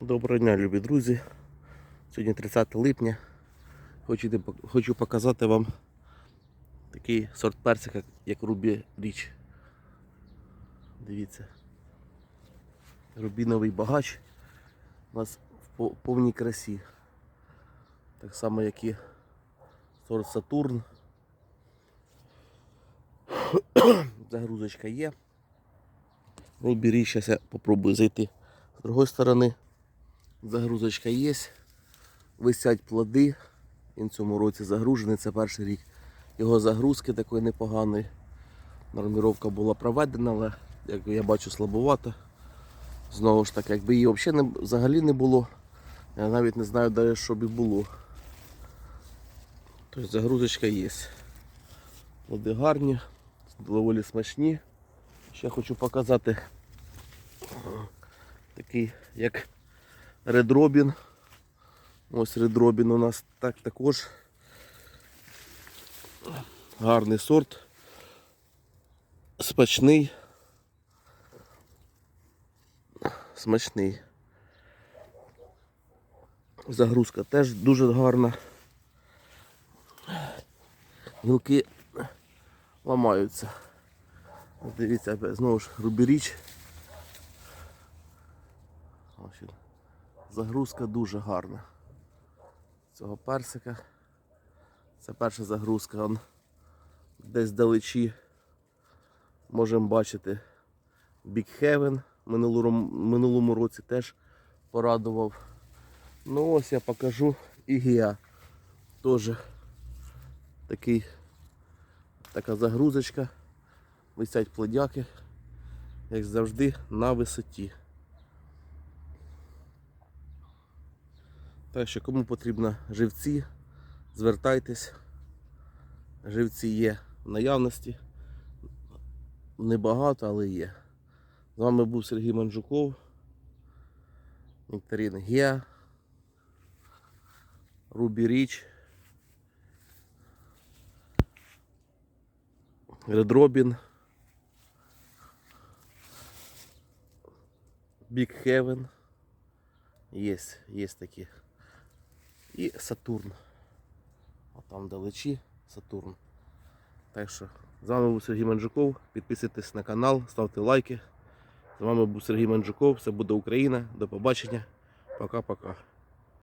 Доброго дня, любі друзі. Сьогодні 30 липня. Хочу, показати вам такий сорт персика, як Рубі Річ. Дивіться. Рубіновий багач у нас в повній красі. Так само, як і сорт Сатурн. Загрузочка є. Рубі Річ, зараз я попробую зайти з другої сторони. Загрузочка є. Висять плоди. Він в цьому році загружений, це перший рік. Його загрузки такої непоганої. Норміровка була проведена, але як я бачу слабовато. Знову ж таки, якби її взагалі не, взагалі не було, я навіть не знаю, де що б і було. Тобто загрузочка є. Плоди гарні, доволі смачні. Ще хочу показати такий як Robin. Ось Robin у нас так також гарний сорт. Смачний. Смачний. Загрузка теж дуже гарна. Гілки ламаються. Дивіться, знову ж рубіріч. Загрузка дуже гарна. Цього персика. Це перша загрузка. Он десь далечі можемо бачити Heaven. Минулому, минулому році теж порадував. Ну ось я покажу Ігія. Теж такий, така загрузочка. Висять плодяки, як завжди, на висоті. Так що кому потрібно живці, звертайтесь. Живці є в наявності. Небагато, але є. З вами був Сергій Манжуков. Нектарин Геа. Рубі Річ. Редробін. Big Heaven. Є, є такі. І Сатурн. А там далечі Сатурн. Так що, з вами був Сергій Манджуков. Підписуйтесь на канал, ставте лайки. З вами був Сергій Манджуков. Це буде Україна. До побачення. Пока-пока.